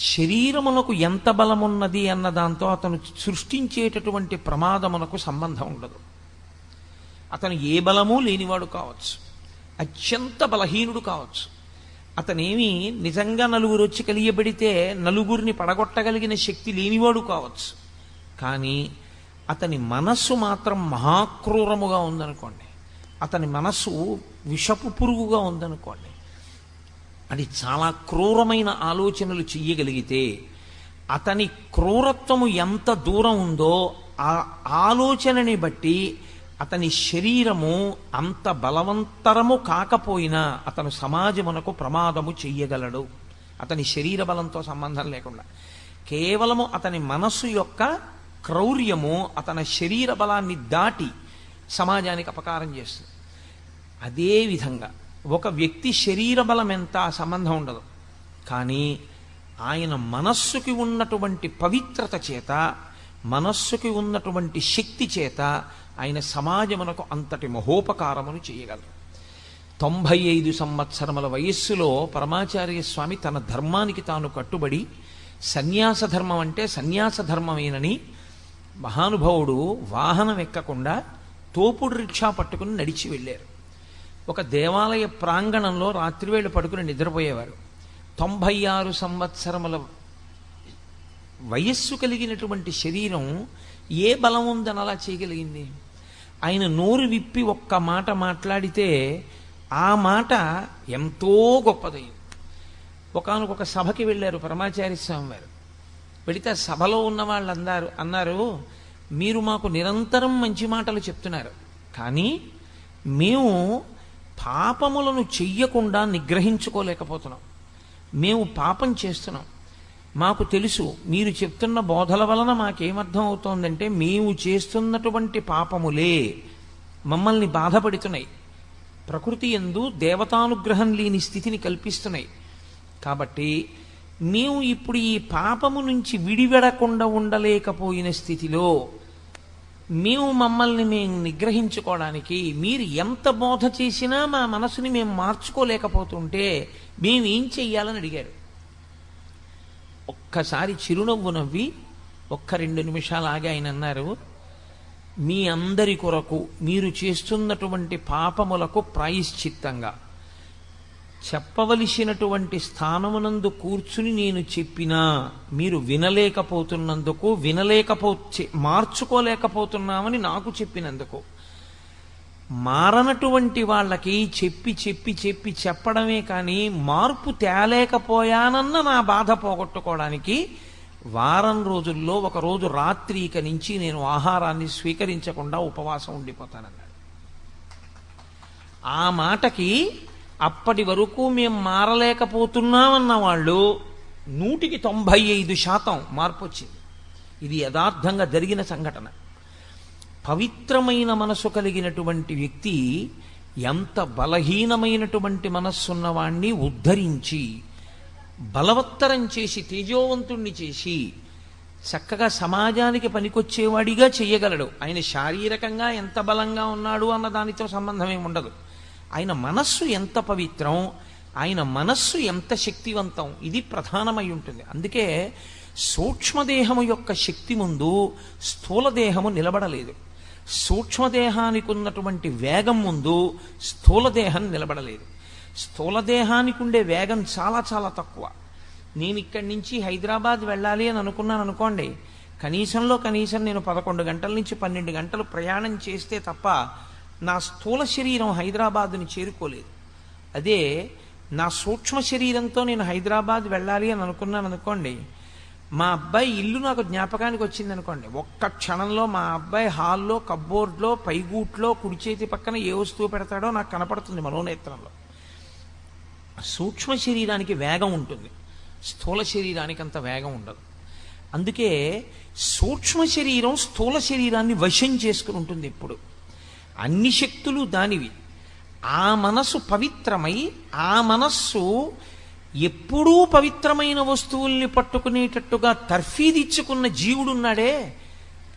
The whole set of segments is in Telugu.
శరీరమునకు ఎంత బలమున్నది అన్న దాంతో అతను సృష్టించేటటువంటి ప్రమాదమునకు సంబంధం ఉండదు. అతను ఏ బలము లేనివాడు కావచ్చు. అత్యంత బలహీనుడు కావచ్చు. అతనేమి నిజంగా నలుగురు వచ్చి కలియబడితే నలుగురిని పడగొట్టగలిగిన శక్తి లేనివాడు కావచ్చు. కానీ అతని మనస్సు మాత్రం మహాక్రూరముగా ఉందనుకోండి. అతని మనస్సు విషపు పురుగుగా ఉందనుకోండి. అది చాలా క్రూరమైన ఆలోచనలు చెయ్యగలిగితే అతని క్రూరత్వము ఎంత దూరం ఉందో ఆ ఆలోచనని బట్టి అతని శరీరము అంత బలవంతరము కాకపోయినా అతను సమాజమునకు ప్రమాదము చెయ్యగలడు. అతని శరీర బలంతో సంబంధం లేకుండా. కేవలము అతని మనస్సు యొక్క క్రౌర్యము అతని శరీర బలాన్ని దాటి సమాజానికి అపకారం చేస్తుంది. అదేవిధంగా ఒక వ్యక్తి శరీర బలం ఎంత సంబంధం ఉండదు. కానీ ఆయన మనస్సుకి ఉన్నటువంటి పవిత్రత చేత మనస్సుకి ఉన్నటువంటి శక్తి చేత ఆయన సమాజమునకు అంతటి మహోపకారమును చేయగలరు. తొంభై ఐదు సంవత్సరముల వయస్సులో పరమాచార్య స్వామి తన ధర్మానికి తాను కట్టుబడి సన్యాస ధర్మం అంటే సన్యాస ధర్మమేనని మహానుభావుడు వాహనం ఎక్కకుండా తోపుడు రిక్షా పట్టుకుని నడిచి వెళ్ళారు. ఒక దేవాలయ ప్రాంగణంలో రాత్రివేళ పడుకుని నిద్రపోయేవారు. తొంభై ఆరు సంవత్సరముల వయస్సు కలిగినటువంటి శరీరం ఏ బలం ఉందని అలా చేయగలిగింది? ఆయన నోరు విప్పి ఒక్క మాట మాట్లాడితే ఆ మాట ఎంతో గొప్పదైంది ఒకనొక సభకి వెళ్ళారు పరమాచార్య స్వామి వారు వెళితే సభలో ఉన్న వాళ్ళు అన్నారు అన్నారు మీరు మాకు నిరంతరం మంచి మాటలు చెప్తున్నారు. కానీ మేము పాపములను చెయ్యకుండా నిగ్రహించుకోలేకపోతున్నాం. మేము పాపం చేస్తున్నాం. మాకు తెలుసు మీరు చెప్తున్న బోధల వలన మాకేమర్థం అవుతోందంటే మేము చేస్తున్నటువంటి పాపములే మమ్మల్ని బాధపడుతున్నాయి. ప్రకృతి ఎందు దేవతానుగ్రహం లేని స్థితిని కల్పిస్తున్నాయి. కాబట్టి మేము ఇప్పుడు ఈ పాపము నుంచి విడివెడకుండా ఉండలేకపోయిన స్థితిలో మేము మమ్మల్ని మేము నిగ్రహించుకోవడానికి మీరు ఎంత బోధ చేసినా మా మనసుని మేము మార్చుకోలేకపోతుంటే మేము ఏం చెయ్యాలని అడిగారు. ఒక్కసారి చిరునవ్వు నవ్వి ఒక్క రెండు నిమిషాలు ఆగి ఆయన అన్నారు మీ అందరి కొరకు మీరు చేస్తున్నటువంటి పాపములకు ప్రాయశ్చిత్తంగా. చెప్పవలసినటువంటి స్థానమునందు కూర్చుని నేను చెప్పినా మీరు వినలేకపోతున్నందుకు వినలేకపో మార్చుకోలేకపోతున్నామని నాకు చెప్పినందుకు. మారనటువంటి వాళ్ళకి చెప్పి చెప్పి చెప్పి చెప్పడమే కానీ మార్పు తేలేకపోయానన్న నా బాధ పోగొట్టుకోవడానికి వారం రోజుల్లో ఒకరోజు రాత్రి ఇక నుంచి నేను ఆహారాన్ని స్వీకరించకుండా ఉపవాసం ఉండిపోతానన్నాడు. ఆ మాటకి అప్పటి వరకు మేము మారలేకపోతున్నామన్న వాళ్ళు నూటికి తొంభై ఐదు శాతం మార్పు వచ్చింది ఇది యథార్థంగా జరిగిన సంఘటన. పవిత్రమైన మనసు కలిగినటువంటి వ్యక్తి ఎంత బలహీనమైనటువంటి మనస్సున్నవాణ్ణి ఉద్ధరించి బలవత్తరం చేసి తేజోవంతుణ్ణి చేసి చక్కగా సమాజానికి పనికొచ్చేవాడిగా చేయగలడు. ఆయన శారీరకంగా ఎంత బలంగా ఉన్నాడు అన్న దానితో సంబంధం ఏమి ఉండదు ఆయన మనస్సు ఎంత పవిత్రం ఆయన మనస్సు ఎంత శక్తివంతం ఇది ప్రధానమై ఉంటుంది. అందుకే సూక్ష్మదేహము యొక్క శక్తి ముందు స్థూలదేహము నిలబడలేదు. సూక్ష్మదేహానికి ఉన్నటువంటి వేగం ముందు స్థూలదేహం నిలబడలేదు. స్థూలదేహానికి ఉండే వేగం చాలా చాలా తక్కువ. నేను ఇక్కడి నుంచి హైదరాబాద్ వెళ్ళాలి అని అనుకున్నాను అనుకోండి కనీసంలో కనీసం నేను పదకొండు గంటల నుంచి పన్నెండు గంటలు ప్రయాణం చేస్తే తప్ప నా స్థూల శరీరం హైదరాబాద్ని చేరుకోలేదు. అదే నా సూక్ష్మ శరీరంతో నేను హైదరాబాద్ వెళ్ళాలి అని అనుకున్నాను అనుకోండి మా అబ్బాయి ఇల్లు నాకు జ్ఞాపకానికి వచ్చింది అనుకోండి. ఒక్క క్షణంలో మా అబ్బాయి హాల్లో కబ్బోర్డ్లో పైగూట్లో కుడి చేతి పక్కన ఏ వస్తువు పెడతాడో నాకు కనపడుతుంది మనోనేత్రంలో. సూక్ష్మ శరీరానికి వేగం ఉంటుంది. స్థూల శరీరానికి అంత వేగం ఉండదు. అందుకే సూక్ష్మ శరీరం స్థూల శరీరాన్ని వశం చేసుకుని ఉంటుంది ఎప్పుడు. అన్ని శక్తులు దానివి. ఆ మనస్సు పవిత్రమై ఆ మనస్సు ఎప్పుడూ పవిత్రమైన వస్తువుల్ని పట్టుకునేటట్టుగా తర్ఫీదిచ్చుకున్న జీవుడున్నాడే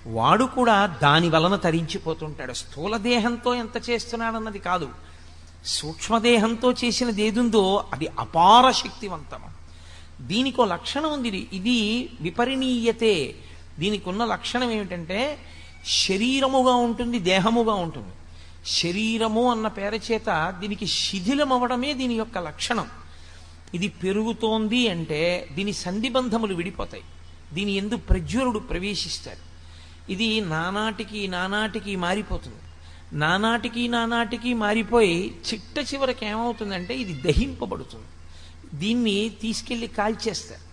వాడు కూడా దాని వలన తరించిపోతుంటాడు. స్థూలదేహంతో ఎంత చేస్తున్నాడన్నది కాదు. సూక్ష్మదేహంతో చేసినది ఏదుందో అది అపార శక్తివంతం దీనికో లక్షణం ఉంది. ఇది. ఇది విపరిణీయతే దీనికి ఉన్న లక్షణం ఏమిటంటే శరీరముగా ఉంటుంది దేహముగా ఉంటుంది. శరీరము అన్న పేర చేత దీనికి శిథిలం అవడమే దీని యొక్క లక్షణం. ఇది పెరుగుతోంది అంటే దీని సంధిబంధములు విడిపోతాయి. దీని ఎందు ప్రజ్వరుడు ప్రవేశిస్తారు. ఇది నానాటికి నానాటికి మారిపోతుంది. నానాటికి నానాటికి మారిపోయి చిట్ట చివరికి ఏమవుతుందంటే ఇది దహింపబడుతుంది. దీన్ని తీసుకెళ్ళి కాల్చేస్తారు.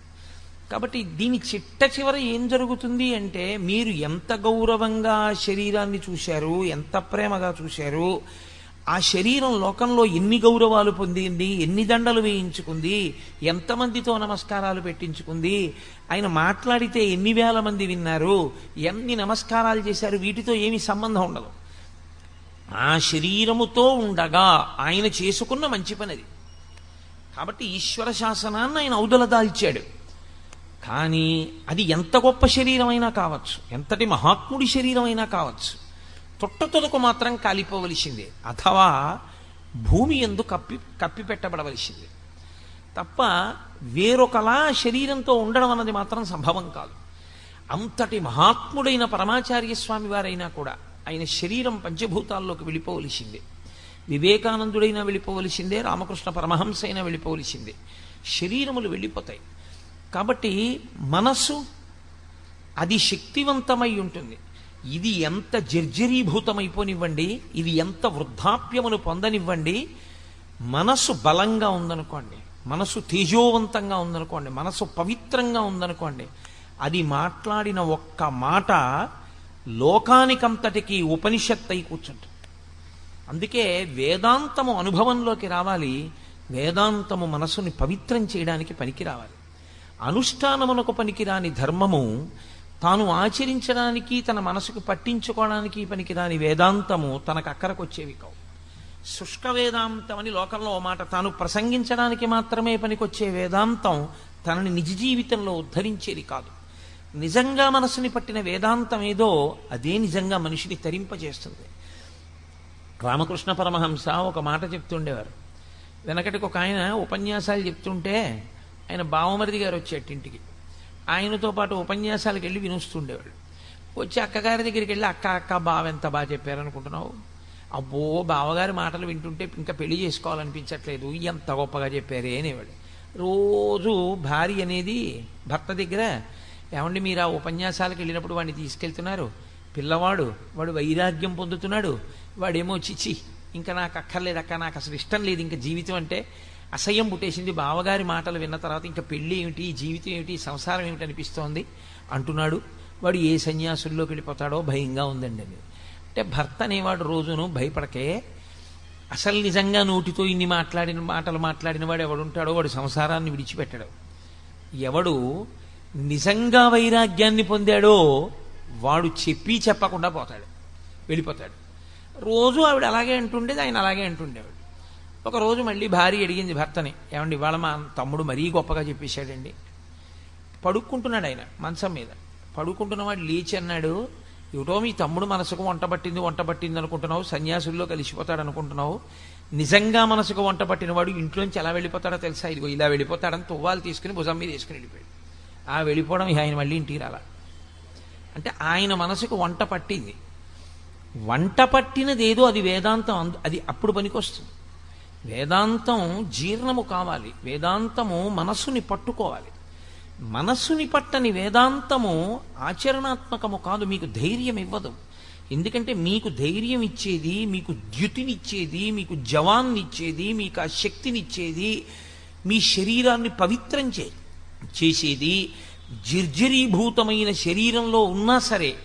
కాబట్టి దీని చిట్ట చివర ఏం జరుగుతుంది అంటే మీరు ఎంత గౌరవంగా శరీరాన్ని చూశారు ఎంత ప్రేమగా చూశారు ఆ శరీరం లోకంలో ఎన్ని గౌరవాలు పొందింది ఎన్ని దండలు వేయించుకుంది ఎంతమందితో నమస్కారాలు పెట్టించుకుంది ఆయన మాట్లాడితే ఎన్ని వేల మంది విన్నారు ఎన్ని నమస్కారాలు చేశారు వీటితో ఏమీ సంబంధం ఉండదు. ఆ శరీరముతో ఉండగా ఆయన చేసుకున్న మంచి పని అది. కాబట్టి ఈశ్వర శాసనాన్ని ఆయన ఔదల దాల్చాడు కానీ అది ఎంత గొప్ప శరీరమైనా కావచ్చు. ఎంతటి మహాత్ముడి శరీరమైనా కావచ్చు. తొట్ట తొదకు మాత్రం కాలిపోవలసిందే. అథవా భూమి ఎందు కప్పి కప్పి పెట్టబడవలసిందే. తప్ప వేరొకలా శరీరంతో ఉండడం అన్నది మాత్రం సంభవం కాదు. అంతటి మహాత్ముడైన పరమాచార్య స్వామి వారైనా కూడా ఆయన శరీరం పంచభూతాల్లోకి వెళ్ళిపోవలసిందే. వివేకానందుడైనా వెళ్ళిపోవలసిందే రామకృష్ణ పరమహంస అయినా వెళ్ళిపోవలసిందే. శరీరములు వెళ్ళిపోతాయి. కాబట్టి మనస్సు అది శక్తివంతమై ఉంటుంది. ఇది ఎంత జర్జరీభూతమైపోనివ్వండి ఇది ఎంత వృద్ధాప్యమును పొందనివ్వండి మనస్సు బలంగా ఉందనుకోండి మనసు తేజోవంతంగా ఉందనుకోండి మనసు పవిత్రంగా ఉందనుకోండి అది మాట్లాడిన ఒక్క మాట లోకానికంతటికి ఉపనిషత్ అయి కూర్చుంటుంది. అందుకే వేదాంతము అనుభవంలోకి రావాలి వేదాంతము మనసుని పవిత్రం చేయడానికి పనికి రావాలి అనుష్ఠానమునకు పనికిరాని ధర్మము తాను ఆచరించడానికి తన మనసుకు పట్టించుకోవడానికి పనికిరాని వేదాంతము తనకు అక్కరకొచ్చేవి కావు. శుష్క వేదాంతం అని లోకంలో ఓ మాట తాను ప్రసంగించడానికి మాత్రమే పనికొచ్చే వేదాంతం తనని నిజ జీవితంలో ఉద్ధరించేది కాదు. నిజంగా మనసుని పట్టిన వేదాంతం ఏదో అదే నిజంగా మనిషిని తరింపజేస్తుంది. రామకృష్ణ పరమహంస ఒక మాట చెప్తుండేవారు వెనకటికి ఒక ఆయన ఉపన్యాసాలు చెప్తుంటే ఆయన బావమరిది గారు వచ్చేటింటికి ఆయనతో పాటు ఉపన్యాసాలకు వెళ్ళి వినుస్తుండేవాడు వచ్చి అక్కగారి దగ్గరికి వెళ్ళి అక్క అక్క బావ ఎంత బాగా చెప్పారనుకుంటున్నావు? అబ్బో బావగారి మాటలు వింటుంటే ఇంకా పెళ్ళి చేసుకోవాలనిపించట్లేదు. ఎంత గొప్పగా చెప్పారే అనేవాడు రోజు భార్య అనేది భర్త దగ్గర ఏమండి మీరు ఆ ఉపన్యాసాలకు వెళ్ళినప్పుడు వాడిని తీసుకెళ్తున్నారు. పిల్లవాడు వాడు వైరాగ్యం పొందుతున్నాడు. వాడేమో చిచి ఇంకా నాకు అక్కర్లేదు అక్క నాకు అసలు ఇష్టం లేదు. ఇంకా జీవితం అంటే అసహ్యం పుట్టేసింది. బావగారి మాటలు విన్న తర్వాత ఇంకా పెళ్ళి ఏమిటి జీవితం ఏమిటి సంసారం ఏమిటి అనిపిస్తోంది? అంటున్నాడు. వాడు ఏ సన్యాసుల్లోకి వెళ్ళిపోతాడో భయంగా ఉందండి అని అంటే భర్త అనేవాడు రోజును భయపడకే. అసలు నిజంగా నోటితో ఇన్ని మాట్లాడిన మాటలు మాట్లాడిన వాడు ఎవడుంటాడో వాడు సంసారాన్ని విడిచిపెట్టడు. ఎవడు నిజంగా వైరాగ్యాన్ని పొందాడో వాడు చెప్పి చెప్పకుండా పోతాడు. వెళ్ళిపోతాడు. రోజు ఆవిడ అలాగే అంటుండేది ఆయన అలాగే అంటుండేవాడు. ఒకరోజు మళ్ళీ భార్య అడిగింది భర్తని ఏమండి ఇవాళ మా తమ్ముడు మరీ గొప్పగా చెప్పేశాడండి. పడుక్కుంటున్నాడు ఆయన మంచం మీద. పడుకుంటున్నవాడు లేచి అన్నాడు ఏమిటో మీ తమ్ముడు మనసుకు వంట పట్టింది వంట పట్టింది అనుకుంటున్నావు సన్యాసుల్లో కలిసిపోతాడు అనుకుంటున్నావు. నిజంగా మనసుకు వంట పట్టినవాడు ఇంట్లోంచి ఎలా వెళ్ళిపోతాడో తెలుసా? ఇదిగో ఇలా వెళ్ళిపోతాడని తువ్వాలు తీసుకుని భుజం మీద వేసుకుని వెళ్ళిపోయాడు. ఆ వెళ్ళిపోవడం ఆయన మళ్ళీ ఇంటికి రాల. అంటే ఆయన మనసుకు వంట పట్టింది. వంట పట్టినది ఏదో అది వేదాంతం అది అప్పుడు పనికొస్తుంది. వేదాంతం జీర్ణము కావాలి. వేదాంతము మనస్సుని పట్టుకోవాలి. మనస్సుని పట్టని వేదాంతము ఆచరణాత్మకము కాదు మీకు ధైర్యం ఇవ్వదు. ఎందుకంటే మీకు ధైర్యం ఇచ్చేది మీకు ద్యుతినిచ్చేది మీకు జవాన్నిచ్చేది మీకు ఆ శక్తినిచ్చేది మీ శరీరాన్ని పవిత్రం చే చేసేది జర్జరీభూతమైన శరీరంలో ఉన్నా సరే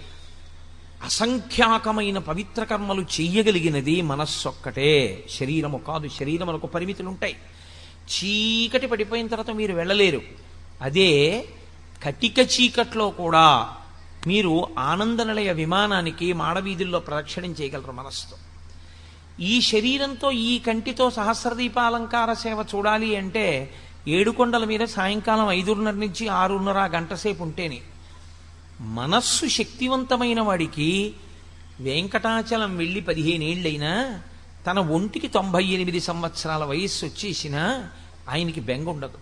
అసంఖ్యాకమైన పవిత్ర కర్మలు చెయ్యగలిగినది మనస్సొక్కటే. శరీరము కాదు శరీరములకు పరిమితులు ఉంటాయి చీకటి పడిపోయిన తర్వాత మీరు వెళ్ళలేరు. అదే కటిక చీకట్లో కూడా మీరు ఆనంద నిలయ విమానానికి మాడవీధుల్లో ప్రదక్షిణం చేయగలరు మనస్సుతో ఈ శరీరంతో ఈ కంటితో సహస్రదీపాలంకార సేవ చూడాలి అంటే ఏడుకొండల మీద సాయంకాలం ఐదున్నర నుంచి ఆరున్నర గంట సేపు ఉంటేనే మనస్సు శక్తివంతమైన వాడికి వెంకటాచలం వెళ్ళి పదిహేనేళ్ళైనా తన ఒంటికి తొంభై ఎనిమిది సంవత్సరాల వయస్సు వచ్చేసినా ఆయనకి బెంగ ఉండదు.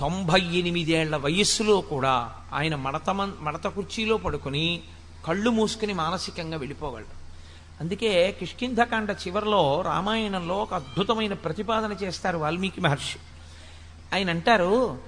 తొంభై ఎనిమిదేళ్ళ వయస్సులో కూడా ఆయన మడత మడత కుర్చీలో పడుకుని కళ్ళు మూసుకుని మానసికంగా వెళ్ళిపోగలడు. అందుకే కిష్కింధకాండ చివరిలో రామాయణంలో ఒక అద్భుతమైన ప్రతిపాదన చేస్తారు వాల్మీకి మహర్షి. ఆయన అంటారు